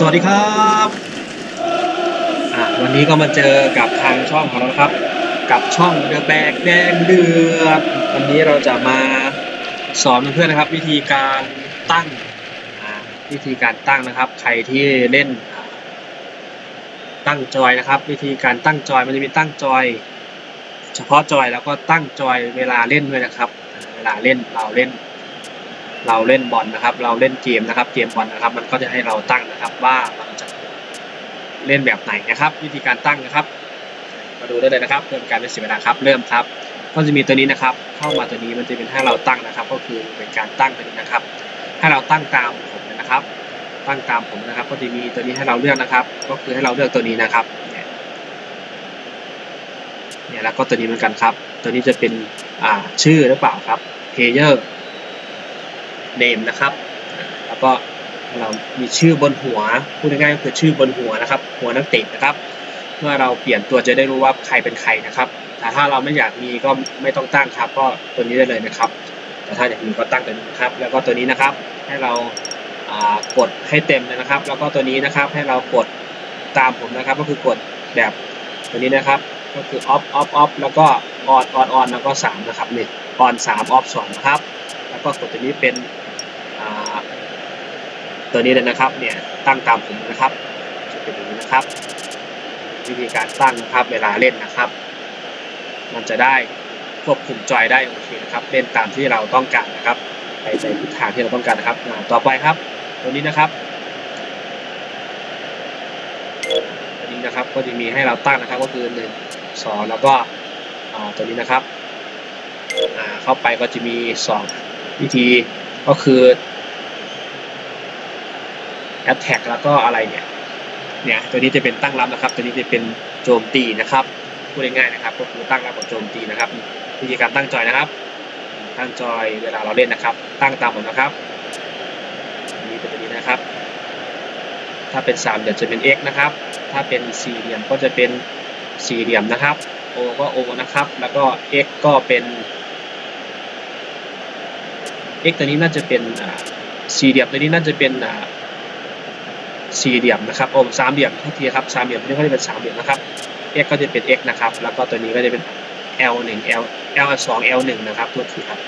สวัสดีครับวันนี้ก็มาเจอกับทางช่องของเราครับ กับช่องเดอะแบกแดงเดือดวันนี้เราจะมาสอนเพื่อนๆนะครับ วิธีการตั้งวิธีการตั้งนะครับ ใครที่เล่น ตั้งจอยนะครับ วิธีการตั้งจอยมันจะมีตั้งจอย เฉพาะจอยแล้วก็ตั้งจอยเวลาเล่นด้วยนะครับ เวลาเล่นเราเล่น เราเล่นบอลนะครับ เราเล่นเกมนะครับ เกมบอลนะครับ มันก็จะให้เราตั้งนะครับว่าเราจะเล่นแบบไหนนะครับ วิธีการตั้งนะครับ มาดูได้เลยนะครับเพื่อเป็นการไม่เสียเวลาครับ เริ่มครับ ก็จะมีตัวนี้นะครับ เข้ามาตัวนี้มันจะเป็นให้เราตั้งนะครับ ก็คือเป็นการตั้งตัวนี้นะครับ ให้เราตั้งตามผมนะครับ ตั้งตามผมนะครับ ก็จะมีตัวนี้ให้เราเลือกนะครับ ก็คือให้เราเลือกตัวนี้นะครับเนี่ยแล้วก็ตัวนี้เหมือนกันครับ ตัวนี้จะเป็นอ่าชื่อหรือเปล่าครับ player name นะครับ แล้วก็เรามีชื่อบนหัว พูดง่ายๆก็คือชื่อบนหัวนะครับ หัวนักเตะนะครับ เมื่อเราเปลี่ยนตัวจะได้รู้ว่าใครเป็นใครนะครับ แต่ถ้าเราไม่อยากมีก็ไม่ต้องตั้งครับ ก็ตัวนี้ได้เลยนะครับ แต่ถ้าอยากมีก็ตั้งตัวนี้นะครับ แล้วก็ตัวนี้นะครับ ให้เราอ่ากดให้เต็มเลยนะครับ แล้วก็ตัวนี้นะครับ ให้เรากดตามผมนะครับ ก็คือกดแบบตัวนี้นะครับ ก็คือ off off off แล้วก็ on on on แล้วก็ 3 นะครับนี่ on 3 off 2นะครับ แล้วก็กดตัวนี้เป็น ตัวนี้เลยนะครับเนี่ยตั้งตามผมนะครับจะเป็นอย่างนี้นะครับ วิธีการตั้งนะครับเวลาเล่นนะครับ มันจะได้ควบคุมจอยได้โอเคนะครับ เล่นตามที่เราต้องการนะครับ ไปในทิศทางที่เราต้องการนะครับต่อไปครับ ตัวนี้นะครับตัวนี้นะครับก็จะมีให้เราตั้งนะครับก็คือหนึ่งสองแล้วก็ตัวนี้นะครับเข้าไปก็จะมีสองวิธีก็คือ attack แล้วก็อะไรเนี่ยเนี่ยตัวนี้จะเป็นตั้งรับนะครับ ตัวนี้จะเป็นโจมตีนะครับพูดง่ายๆนะครับ ก็คือตั้งรับกับโจมตีนะครับวิธีการตั้งจอยนะครับ ตั้งจอยเวลาเราเล่นนะครับ ตั้งตามผมนะครับอันนี้เป็นตัวนี้นะครับ ถ้าเป็นสามเหลี่ยมจะเป็น x นะครับ ถ้าเป็นสี่เหลี่ยมก็จะเป็นสี่เหลี่ยมนะครับ o ก็ o นะครับ แล้วก็ x ก็เป็น x ตัวนี้น่าจะเป็นสี่เหลี่ยมตัวนี้น่าจะเป็น สี่เหลี่ยมนะครับโอ้สามเหลี่ยมท่าทีครับสามเหลี่ยมตัวนี้ก็จะเป็นสามเหลี่ยมนะครับ x ก็จะเป็น x นะครับ แล้วก็ตัวนี้ก็จะเป็น l 1 l l 2 l 1นะครับตัวทีครับ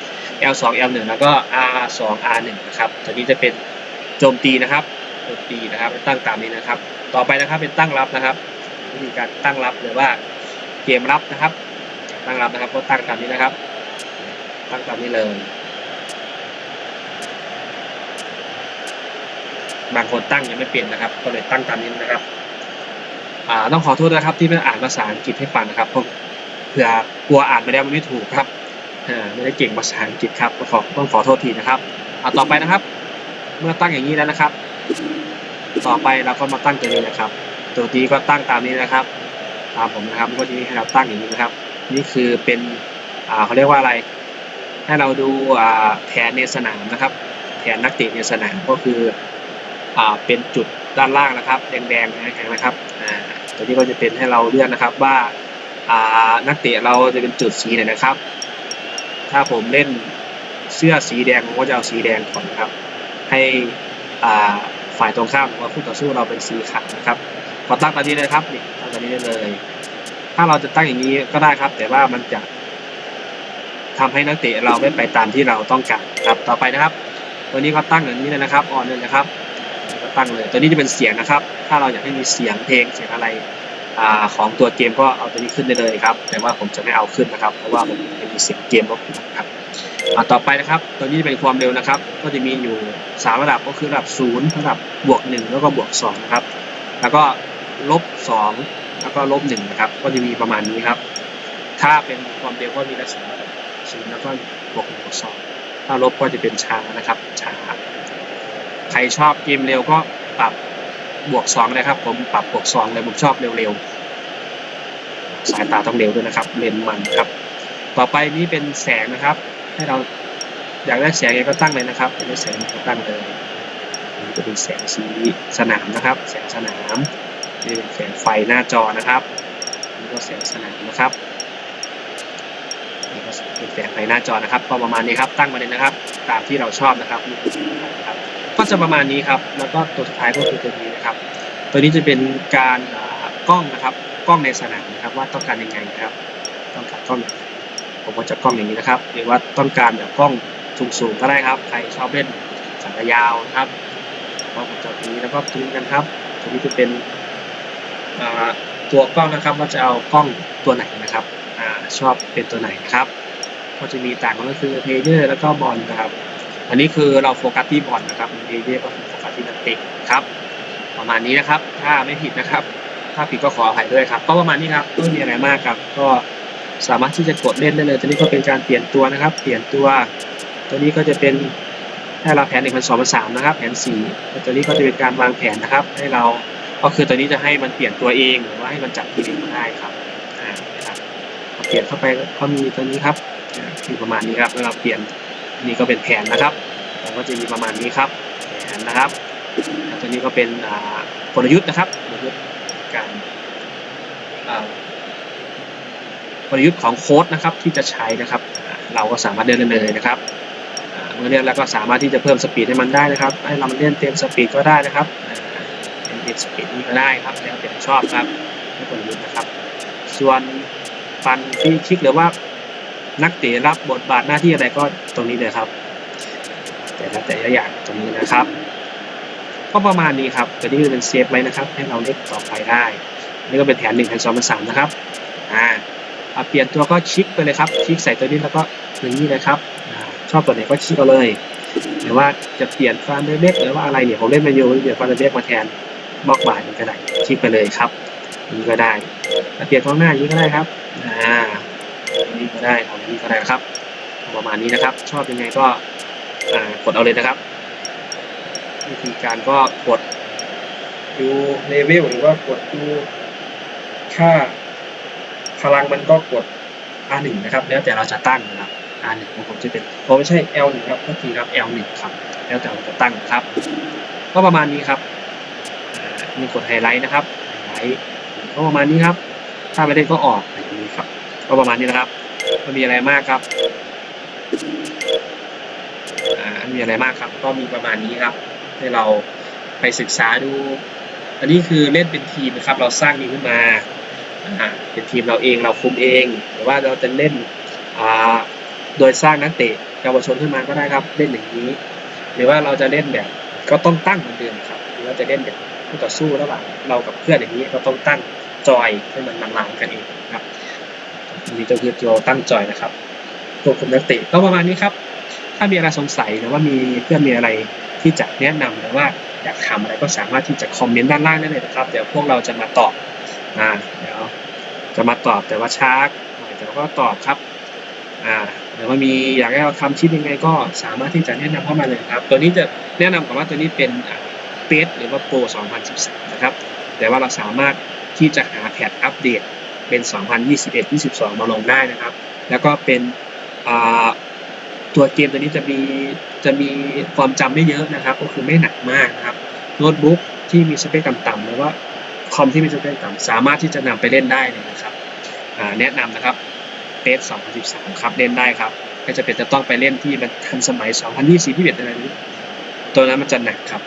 l 2 l 1แล้วก็ r 2 r 1นะครับ ตัวนี้จะเป็นโจมตีนะครับโจมตีนะครับตั้งตามนี้นะครับ ต่อไปนะครับเป็นตั้งรับนะครับวิธีการตั้งรับหรือว่าเกมรับนะครับ ตั้งรับนะครับก็ตั้งตามนี้นะครับ ตั้งตามนี้เลย บางคนตั้งยังไม่เป็นนะครับ ก็เลยตั้งตามนี้นะครับอ่าต้องขอโทษนะครับที่ไม่อ่านภาษาอังกฤษให้ฟังนะครับเพราะเผื่อกลัวอ่านไปแล้วมันไม่ถูกครับอ่าไม่ได้เก่งภาษาอังกฤษครับขอต้องขอโทษทีนะครับอ่าต่อไปนะครับ เมื่อตั้งอย่างนี้แล้วนะครับ ต่อไปเราก็มาตั้งตัวนี้นะครับ ตัวนี้ก็ตั้งตามนี้นะครับ ตามผมนะครับก็จะมีให้เราตั้งอย่างนี้นะครับ นี่คือเป็นอ่าเขาเรียกว่าอะไร ให้เราดูอ่าแผนในสนามนะครับ แผนนักเตะในสนามก็คือ เป็นจุดด้านล่างนะครับ แดงๆนะครับตัวนี้ก็จะเป็นให้เราเลือกนะครับว่าานักเตะเราจะเป็นจุดสีไหนนะครับ ถ้าผมเล่นเสื้อสีแดงผมก็จะเอาสีแดงก่อนนะครับ ให้ฝ่ายตรงข้ามหรือว่าคู่ต่อสู้เราเป็นสีขาวนะครับพอตั้งตามนี้เลยครับนี่ตั้งตามนี้ได้เลย ถ้าเราจะตั้งอย่างนี้ก็ได้ครับ แต่ว่ามันจะทำให้นักเตะเราไม่ไปตามที่เราต้องการครับต่อไปนะครับ ตัวนี้ก็ตั้งอย่างนี้เลยนะครับออนเลยนะครับ ตั้งเลย ตัวนี้จะเป็นเสียงนะครับ ถ้าเราอยากให้มีเสียงเพลงเสียงอะไรอของตัวเกมก็เอาตัวนี้ขึ้นได้เลยครับ แต่ว่าผมจะไม่เอาขึ้นนะครับ เพราะว่ามันมีเสียงเกมรบกวนครับต่อไปนะครับ ตัวนี้จะเป็นความเร็วนะครับ ก็จะมีอยู่สามระดับก็คือระดับศูนย์ระดับบวกหนึ่งแล้วก็บวกสองนะครับ แล้วก็ลบสองแล้วก็ลบหนึ่งนะครับ ก็จะมีประมาณนี้ครับ ถ้าเป็นความเร็วก็มีลักษณะศูนย์แล้วก็บวกหนึ่งบวกสองถ้าลบก็จะเป็นช้านะครับช้า ใครชอบเกมเร็วก็ปรับบวกสองนะครับ ผมปรับบวกสองเลยผมชอบเร็วๆสายตาต้องเร็วด้วยนะครับเลนมันครับ ต่อไปนี้เป็นแสงนะครับ ให้เราอยากได้แสงยังก็ตั้งเลยนะครับอยากได้แสงก็ตั้งเลยนนี้จะเป็นแสงสีสนามนะครับ แสงสนามนี่เป็นแสงไฟหน้าจอนะครับนี่ก็แสงสนามนะครับนี่ก็เป็นแสงไฟหน้าจอนะครับก็ประมาณนี้ครับตั้งมาเลยนะครับ ตามที่เราชอบนะครับนี่คือสงไฟครับ จะประมาณนี้ครับ แล้วก็ตัวสุดท้ายก็คือตัวนี้นะครับ ตัวนี้จะเป็นการกล้องนะครับ กล้องในสนามนะครับ ว่าต้องการยังไงครับ ต้องการกล้องผมก็จะกล้องอย่างนี้นะครับ หรือว่าต้องการแบบกล้องสูงๆก็ได้ครับ ใครชอบเล่นสัญญาวนะครับก็ผมจะตรงนี้แล้วก็ตรงนี้กันครับ ตัวนี้จะเป็นตัวกล้องนะครับว่าจะเอากล้องตัวไหนนะครับอชอบเป็นตัวไหนนะครับ ก็จะมีต่างกันก็คือเพลเยอร์แล้วก็บอลนะครับ อันนี้คือเราโฟกัสที่บอลนะครับเพลเยอร์ก็คือโฟกัสที่นักเตะครับ ประมาณนี้นะครับ ถ้าไม่ผิดนะครับ ถ้าผิดก็ขออภัยด้วยครับ ก็ประมาณนี้ครับไม่มีอะไรมากครับ ก็สามารถที่จะกดเล่นได้เลยตัวนี้ก็เป็นการเปลี่ยนตัวนะครับ เปลี่ยนตัว ตัวนี้ก็จะเป็นให้เราแผนหนึ่งพันสองพันสามนะครับ แผนสี่ตัวนี้ก็จะเป็นการวางแผนนะครับ ให้เรา ก็คือตัวนี้จะให้มันเปลี่ยนตัวเองหรือว่าให้มันจับทีเองได้ครับอ่าครับเปลี่ยนเข้าไปก็มีตัวนี้ครับอ่ามีประมาณนี้ครับแล้วเราเปลี่ยน นี่ก็เป็นแผนนะครับแล้วก็จะมีประมาณนี้ครับแผนนะครับตัวนี้ก็เป็นกลยุทธ์นะครับกลยุทธ์การกลยุทธ์ของโค้ดนะครับที่จะใช้นะครับ เราก็สามารถเล่นได้เลยนะครับเมื่อเล่นแล้วก็สามารถที่จะเพิ่มสปีดให้มันได้นะครับ ให้เราเล่นเต็มสปีดก็ได้นะครับเป็นเอ็นสปีดนี้ก็ได้ครับแล้วแต่ชอบครับไม่ควรยุดนะครับ ส่วนฟันที่คิกหรือว่า นักเตะรับบทบาทหน้าที่อะไรก็ตรงนี้เลยครับ แต่ละแต่ละอย่างตรงนี้นะครับ ก็ประมาณนี้ครับตัวนี้ก็เป็นเซฟไว้นะครับ ให้เราเล่นต่อไปได้นี่ก็เป็นแผนหนึ่งแผนสองแผนสามนะครับอ่าเอาเปลี่ยนตัวก็ชิกไปเลยครับชิกใส่ตัวนี้แล้วก็อย่างนี้เลยครับอชอบตัวไหนก็ชิกเอาเลยหรือว่าจะเปลี่ยนฟานเดเล็กหรือว่าอะไรเนี่ยผมเล่นแมนยูเปลี่ยนฟานเดเล็กมาแทนบล็อกบ่ายมันก็ได้คลิกไปเลยครับนี่ก็ได้เปลี่ยนกองหน้าอย่างนี้ก็ได้ครับอ่า นี่ก็ได้ทำนี้ก็ได้นะครับ ประมาณนี้นะครับ ชอบยังไงก็กดเอาเลยนะครับ วิธีการก็กดดูเลเวลหรือว่ากดดูค่าพลังมันก็กด R1 นะครับ แล้วแต่เราจะตั้งนะครับ R1 ของผมจะเป็นผมไม่ใช่ L1 ครับก็ทีครับ L1 ครับแล้วแต่เราจะตั้งครับ ก็ประมาณนี้ครับอ่ามีกดไฮไลท์นะครับไฮไลท์ก็ประมาณนี้ครับ ถ้าไม่ได้ก็ออกแบบนี้ครับ ก็ประมาณนี้นะครับ ไม่มีอะไรมากครับอ่ามีอะไรมากครับ ก็มีประมาณนี้ครับ ให้เราไปศึกษาดู อันนี้คือเล่นเป็นทีมนะครับ เราสร้างทีมขึ้นมาอ่าเป็นทีมเราเองเราคุมเอง หรือว่าเราจะเล่นอ่าโดยสร้างนักเตะเยาวชนขึ้นมาก็ได้ครับเล่นอย่างนี้ หรือว่าเราจะเล่นแบบก็ต้องตั้งเหมือนเดิมครับหรือว่าจะเล่นแบบคู่ต่อสู้ระหว่างเรากับเพื่อนอย่างนี้ก็ต้องตั้งจอยให้มันหลังๆกันเองครับ นี่ก็คือตัวตั้งจอยนะครับควคุมนักเตะก็ประมาณนี้ครับ ถ้ามีอะไรสงสัยหรือว่ามีเพื่อนมีอะไรที่จะแนะนำหรือว่าอยากถามอะไรก็สามารถที่จะคอมเมนต์ด้านล่างได้เลยนะครับ เดี๋ยวพวกเราจะมาตอบอ่าเดี๋ยวจะมาตอบแต่ว่าช้าหน่อยแต่ว่าก็ตอบครับอ่าหรือว่ามีอยากให้เราทำคลิปยังไงก็สามารถที่จะแนะนำเข้ามาเลยครับ ตัวนี้จะแนะนำก่อนว่าตัวนี้เป็นเฟสหรือว่าโปร 2013 นะครับ แต่ว่าเราสามารถที่จะหาแพทอัปเดต เป็น 2021-22 มาลงได้นะครับ แล้วก็เป็นตัวเกมตัวนี้จะมีจะมีความจำไม่เยอะนะครับ ก็คือไม่หนักมากนะครับโน้ตบุ๊กที่มีสเปคต่ำๆหรือว่าคอมที่มีสเปคต่ำสามารถที่จะนำไปเล่นได้เลยนะครับแนะนำนะครับเ s 2013 ครับเล่นได้ครับ ก็จะเป็นจะต้องไปเล่นที่มันทันสมัย 2020 21อะไรนี้ตัวนั้นมันจะหนักครับ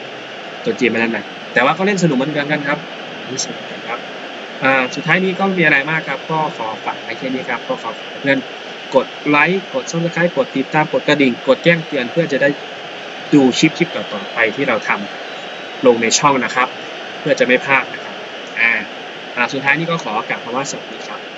ตัวเกมมันจะหนัก แต่ว่าก็เล่นสนุกเหมือนกันครับรู้สึกกันครับ สุดท้ายนี้ก็มีอะไรมากครับ ก็ขอฝากไว้แค่นี้ครับ ก็ขอเพื่อนกดไลค์ กดซับสไครต์กดติดตาม กดกระดิ่ง กดแจ้งเตือนเพื่อจะได้ดูคลิปคลิปต่อๆไปที่เราทำลงในช่องนะครับ เพื่อจะไม่พลาดนะครับ อ่าสุดท้ายนี้ก็ขอกล่าวคำว่าสวัสดีครับ